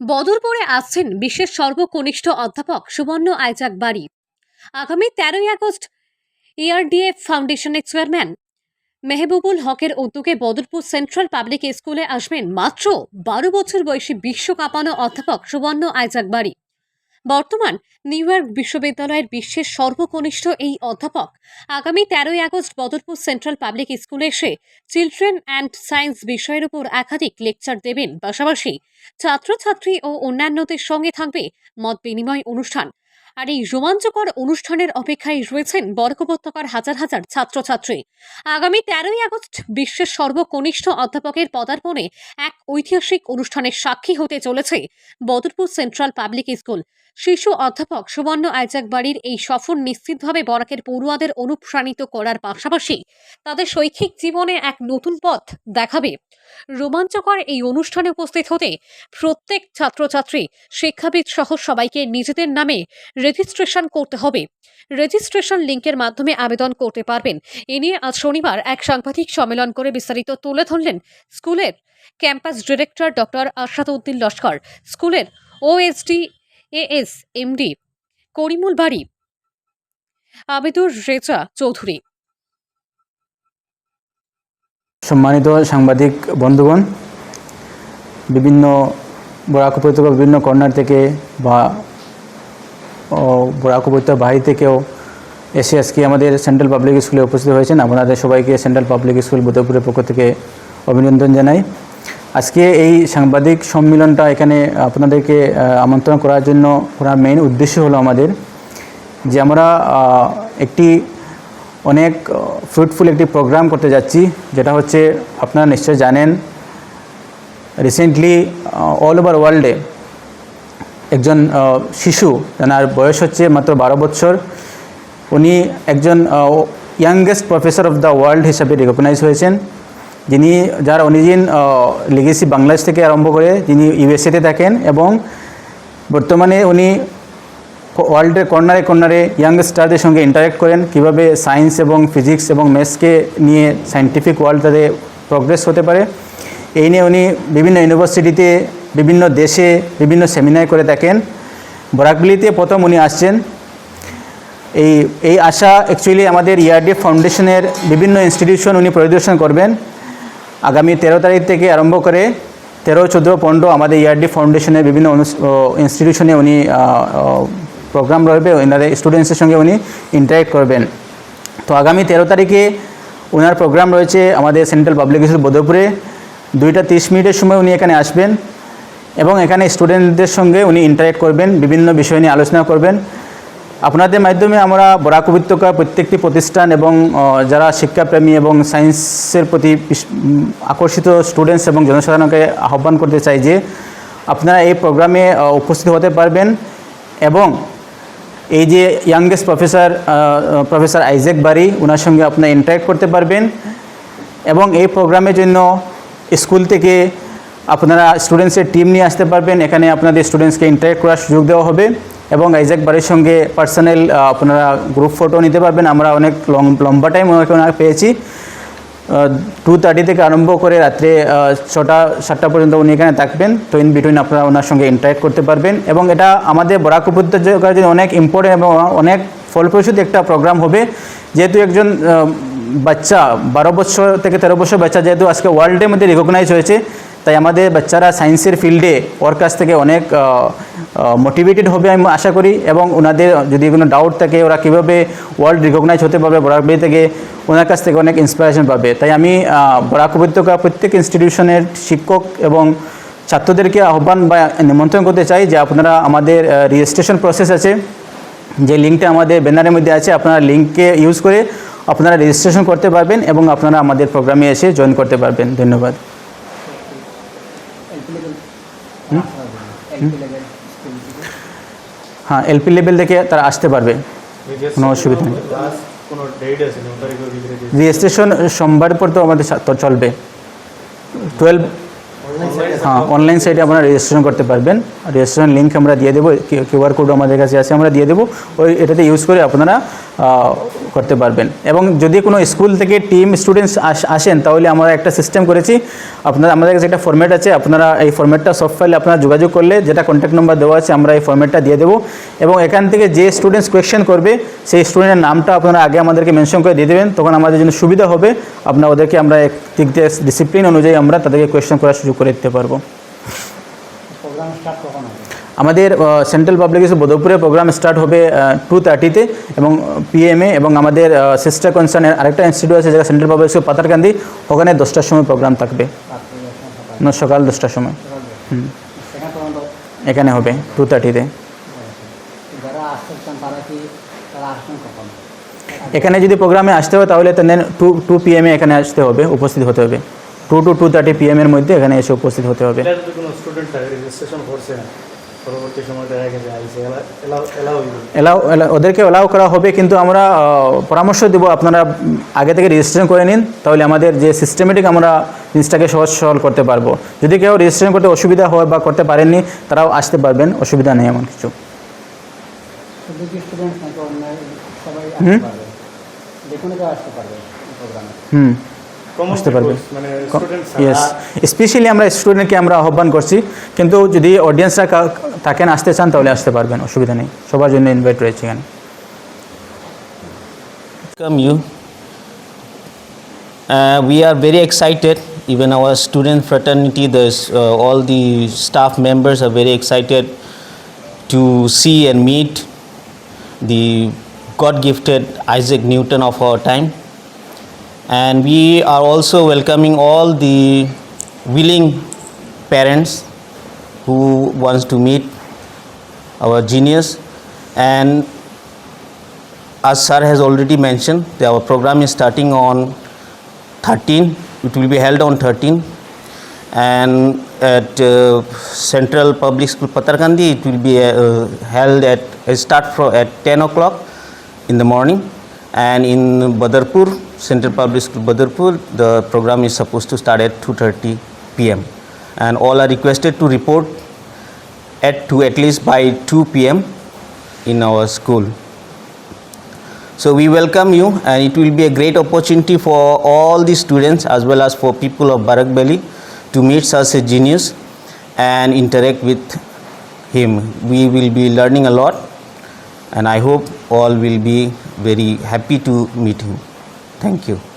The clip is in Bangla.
বদরপুরে আসছেন বিশ্বের সর্বকনিষ্ঠ অধ্যাপক সুবর্ণ আইজাক বাড়ি আগামী তেরোই আগস্ট এআরডিএফ ফাউন্ডেশনের চেয়ারম্যান মেহবুবুল হকের উদ্যোগে বদরপুর সেন্ট্রাল পাবলিক স্কুলে আসবেন মাত্র বারো বছর বয়সী বিশ্ব কাঁপানো অধ্যাপক সুবর্ণ আইজাক বাড়ি বর্তমান নিউ ইয়র্ক বিশ্ববিদ্যালয়ের বিশ্বের সর্বকনিষ্ঠ এই অধ্যাপক আগামী তেরোই আগস্ট বদরপুর সেন্ট্রাল পাবলিক স্কুলে এসে চিলড্রেন অ্যান্ড সায়েন্স বিষয়ের উপর একাধিক লেকচার দেবেন। পাশাপাশি ছাত্রছাত্রী ও অন্যান্যদের সঙ্গে থাকবে মত বিনিময় অনুষ্ঠান। আর এই রোমাঞ্চকর অনুষ্ঠানের অপেক্ষায় রয়েছেন বর্গ উপত্যকার হাজার হাজার ছাত্রছাত্রী। আগামী তেরোই আগস্ট বিশ্বের সর্বকনিষ্ঠ অধ্যাপকের পদার্পণে এক ঐতিহাসিক অনুষ্ঠানের সাক্ষী হতে চলেছে বদরপুর সেন্ট্রাল পাবলিক স্কুল। শিশু অধ্যাপক সুবর্ণ আইজাক বাড়ির এই সফর নিশ্চিতভাবে বরাকের পড়ুয়াদের অনুপ্রাণিত করার পাশাপাশি তাদের শৈক্ষিক জীবনে এক নতুন পথ দেখাবে। রোমাঞ্চকর এই অনুষ্ঠানে উপস্থিত হতে প্রত্যেক ছাত্রছাত্রী, শিক্ষাবিদ সহ সবাইকে নিজেদের নামে রেজিস্ট্রেশন করতে হবে। রেজিস্ট্রেশন লিঙ্কের মাধ্যমে আবেদন করতে পারবেন। এ নিয়ে আজ শনিবার এক সাংবাদিক সম্মেলন করে বিস্তারিত তুলে ধরলেন স্কুলের campus director doctor Asaduddin Laskar. স্কুলের ওএসডি এএস এমডি করিমুল বাড়ি, আবেদুর রেজা চৌধুরী। সম্মানিত সাংবাদিক বন্ধুগণ, বিভিন্ন বরাক উপত্যকা বিভিন্ন কর্নার থেকে বা বরাক উপত্যকা বাহির থেকেও এসে আজকে আমাদের সেন্ট্রাল পাবলিক স্কুলে উপস্থিত হয়েছেন। আপনাদের সবাইকে সেন্ট্রাল পাবলিক স্কুল বোধপুরের পক্ষ থেকে অভিনন্দন জানাই। আজকে এই সাংবাদিক সম্মেলনটা এখানে আপনাদেরকে আমন্ত্রণ করার জন্য করার মেইন উদ্দেশ্য হলো আমাদের যে আমরা একটি অনেক ফ্রুটফুল একটি প্রোগ্রাম করতে যাচ্ছি, যেটা হচ্ছে আপনারা নিশ্চয় জানেন রিসেন্টলি অল ওভার ওয়ার্ল্ডে একজন শিশু যার বয়স হচ্ছে মাত্র বারো বছর, উনি একজন youngest professor of the world হিসাবে রিকগনাইজ হয়েছেন। যিনি, যার অনিজিন লিগেসি বাংলাদেশ থেকে আরম্ভ করে যিনি ইউএসএতে থাকেন এবং বর্তমানে উনি ওয়ার্ল্ডের কর্নারে কর্নারে ইয়াংস্টারদের সঙ্গে ইন্টারেক্ট করেন। কীভাবে সায়েন্স এবং ফিজিক্স এবং ম্যাথসকে নিয়ে সায়েন্টিফিক ওয়ার্ল্ড তাদের প্রগ্রেস হতে পারে, এই নিয়ে উনি বিভিন্ন ইউনিভার্সিটিতে বিভিন্ন দেশে, বিভিন্ন সেমিনার করে থাকেন। বরাকবিলিতে প্রথম উনি আসছেন। এই এই আশা অ্যাকচুয়ালি আমাদের ইয়ারডি ফাউন্ডেশনের বিভিন্ন ইনস্টিটিউশন উনি পরিদর্শন করবেন। আগামী তেরো তারিখ থেকে আরম্ভ করে তেরো, চোদ্দ, পনেরো আমাদের ইয়ারডি ফাউন্ডেশনের বিভিন্ন ইনস্টিটিউশনে উনি প্রোগ্রাম রয়েবে এনাদের স্টুডেন্টসের সঙ্গে উনি ইন্টারেক্ট করবেন। তো আগামী তেরো তারিখে ওনার প্রোগ্রাম রয়েছে আমাদের সেন্ট্রাল পাবলিক স্কুল বোধপুরে দুইটা তিরিশ মিনিটের সময় উনি এখানে আসবেন এবং এখানে স্টুডেন্টদের সঙ্গে উনি ইন্টারেক্ট করবেন, বিভিন্ন বিষয় নিয়ে আলোচনা করবেন। আপনাদের মাধ্যমে আমরা বরাক উপত্যকা প্রত্যেকটি প্রতিষ্ঠান এবং যারা শিক্ষাপ্রেমী এবং সায়েন্সের প্রতি আকর্ষিত স্টুডেন্টস এবং জনসাধারণকে আহ্বান করতে চাই যে আপনারা এই প্রোগ্রামে উপস্থিত হতে পারবেন এবং এই যে youngest professor professor Isaac Bari ওনার সঙ্গে আপনারা ইন্টারেক্ট করতে পারবেন এবং এই প্রোগ্রামের জন্য স্কুল থেকে আপনারা স্টুডেন্টসের টিম নিয়ে আসতে পারবেন। এখানে আপনাদের স্টুডেন্টসকে ইন্টারেক্ট করার সুযোগ দেওয়া হবে। এবং আইজাক বাড়ির সঙ্গে পার্সোনাল আপনারা গ্রুপ ফটো নিতে পারবেন। আমরা অনেক লং, লম্বা টাইম ওনাকে পেয়েছি। টু থার্টি থেকে আরম্ভ করে রাত্রে ছটা, সাতটা পর্যন্ত উনি এখানে থাকবেন। তো ইন বিটুইন আপনারা ওনার সঙ্গে ইন্টারেক্ট করতে পারবেন। এবং এটা আমাদের বরাক উপত্যকার জন্য অনেক ইম্পর্টেন্ট এবং অনেক ফলপ্রসূত একটা প্রোগ্রাম হবে। যেহেতু একজন বাচ্চা, বারো বছর থেকে তেরো বছর বাচ্চা, যেহেতু আজকে ওয়ার্ল্ডের মধ্যে রিকগনাইজ হয়েছে তাই আমাদের বাচ্চারা সায়েন্সের ফিল্ডে ওর কাছ থেকে অনেক মোটিভেটেড হবে আমি আশা করি। এবং ওনাদের যদি কোনো ডাউট থাকে, ওরা কীভাবে ওয়ার্ল্ড রিকগনাইজ হতে পারবে বরাকবিলি থেকে ওনার কাছ থেকে অনেক ইন্সপিরেশন পাবে। তাই আমি বরাক উপত্যকা প্রত্যেক ইনস্টিটিউশনের শিক্ষক এবং ছাত্রদেরকে আহ্বান বা নিমন্ত্রণ করতে চাই যে আপনারা আমাদের রেজিস্ট্রেশন প্রসেস আছে, যে লিঙ্কটা আমাদের ব্যানারের মধ্যে আছে, আপনারা লিঙ্ককে ইউজ করে আপনারা রেজিস্ট্রেশন করতে পারবেন এবং আপনারা আমাদের প্রোগ্রামে এসে জয়েন করতে পারবেন। ধন্যবাদ। হ্যাঁ এলপি লেভেল থেকে তারা আসতে পারবে। কোনো অসুবিধা নেই। রেজিস্ট্রেশন সোমবার পর তো আমাদের চলবে। টুয়েলভ হ্যাঁ অনলাইন সাইটে আপনারা রেজিস্ট্রেশন করতে পারবেন। রেজিস্ট্রেশন লিঙ্ক আমরা দিয়ে দেবো কিউআর কোড আমাদের কাছে আছে, আমরা দিয়ে দেবো। ওই এটাতে ইউজ করে আপনারা করতে পারবেন। এবং যদি কোনো স্কুল থেকে টিম স্টুডেন্টস আসেন, তাহলে আমরা একটা সিস্টেম করেছি। আপনারা আমাদের কাছে একটা ফর্ম্যাট আছে, আপনারা এই ফর্ম্যাটটা সব ফাইলে আপনারা যোগাযোগ করলে যেটা কন্ট্যাক্ট নাম্বার দেওয়া আছে, আমরা এই ফর্ম্যাটটা দিয়ে দেবো। এবং এখান থেকে যে স্টুডেন্টস কোয়েশ্চেন করবে, সেই স্টুডেন্টের নামটা আপনারা আগে আমাদেরকে মেনশন করে দিয়ে দেবেন। তখন আমাদের জন্য সুবিধা হবে। আপনার ওদেরকে আমরা দিক দিয়ে ডিসিপ্লিন অনুযায়ী আমরা তাদেরকে কোয়েশ্চেন করার সুযোগ করে দিতে পারব। আমাদের সেন্ট্রাল পাবলিক স্কুল বদরপুরে প্রোগ্রাম স্টার্ট হবে টু থার্টিতে এবং পিএমএ এবং আমাদের সিস্টার কনসার্নের আরেকটা ইনস্টিটিউট আছে যেটা সেন্ট্রাল পাবলিক স্কুল পাতারকান্দি ওখানে দশটার সময় প্রোগ্রাম থাকবে। না সকাল দশটার সময়। হুম। এখানে হবে টু থার্টিতে এখানে যদি প্রোগ্রামে আসতে হয় তাহলে টু টু পিএমে এখানে আসতে হবে উপস্থিত হতে হবে। টু টু টু থার্টি পিএমের মধ্যে এখানে এসে উপস্থিত হতে হবে। ওদেরকে এলাও করা হবে কিন্তু আমরা পরামর্শ দেবো আপনারা আগে থেকে রেজিস্ট্রেশন করে নিন তাহলে আমাদের যে সিস্টেমেটিক আমরা জিনিসটাকে সহজ সরল করতে পারব। যদি কেউ রেজিস্ট্রেশন করতে অসুবিধা হয় বা করতে পারেননি তারাও আসতে পারবেন অসুবিধা নেই এমন কিছু। হুম? বুঝতে পারবে। মানে স্টুডেন্ট ইয়েস স্পেশালি আমরা স্টুডেন্টকে আমরা আহ্বান করছি কিন্তু যদি অডিয়েন্সরা থাকেন আসতে চান তাহলে আসতে পারবেন অসুবিধা নেই সবার জন্য ইনভাইট রয়েছে এখানে welcome you. Uh, we are very excited. Even our student fraternity, the, uh, all the staff members are very excited to see and meet the God-gifted Isaac Newton of our time. And we are also welcoming all the willing parents who wants to meet our genius. And as sir has already mentioned, our program is starting on 13. It will be held on 13, and at uh, Central Public School Patarkandi, it will be uh, held at start from at 10 o'clock in the morning, and in Badarpur, Central Public School Badarpur, the program is supposed to start at 2:30 p.m. And all are requested to report at to at least by 2 p.m. in our school. So we welcome you and it will be a great opportunity for all the students as well as for people of Barak Valley to meet such a genius and interact with him. We will be learning a lot and I hope all will be very happy to meet him. Thank you.